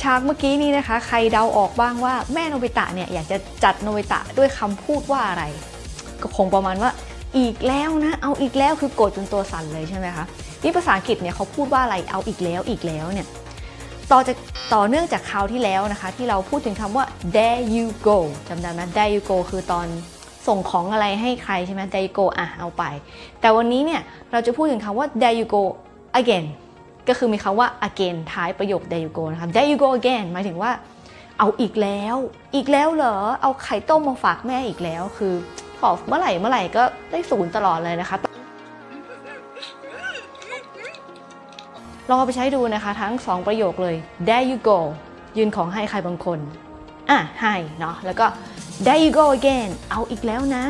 ฉากเมื่อกี้นี้นะคะ ใครเดาออกบ้างว่าแม่โนบิตะเนี่ยอยากจะจัดโนบิตะด้วยคำพูดว่าอะไร ก็คงประมาณว่าอีกแล้วนะ เอาอีกแล้วคือโกรธจนตัวสั่นเลยใช่ไหมคะนี่ภาษาอังกฤษเนี่ยเขาพูดว่าอะไรเอาอีกแล้วอีกแล้วเนี่ยต่อจากต่อเนื่องจากคราวที่แล้วนะคะ ที่เราพูดถึงคำว่า there you go จำได้ไหม there you go คือตอน ส่งของอะไรให้ใครใช่ไหม there you go อะเอาไป แต่วันนี้เนี่ยเราจะพูดถึงคำว่า there you go again ก็คือมีคำว่า again ท้ายประโยค there you go นะคะ there you go again หมายถึงว่าเอาอีกแล้ว อีกแล้วเหรอ เอาไข่ต้มมาฝากแม่อีกแล้ว คือขอเมื่อไหร่เมื่อไหร่ก็ได้ศูนย์ตลอดเลยนะคะ ลองเอาไปใช้ดูนะคะ ทั้ง 2 ประโยคเลย there you go ยืนของให้ใครบางคน อะให้เนาะ แล้วก็ there you go again เอาอีกแล้วนะ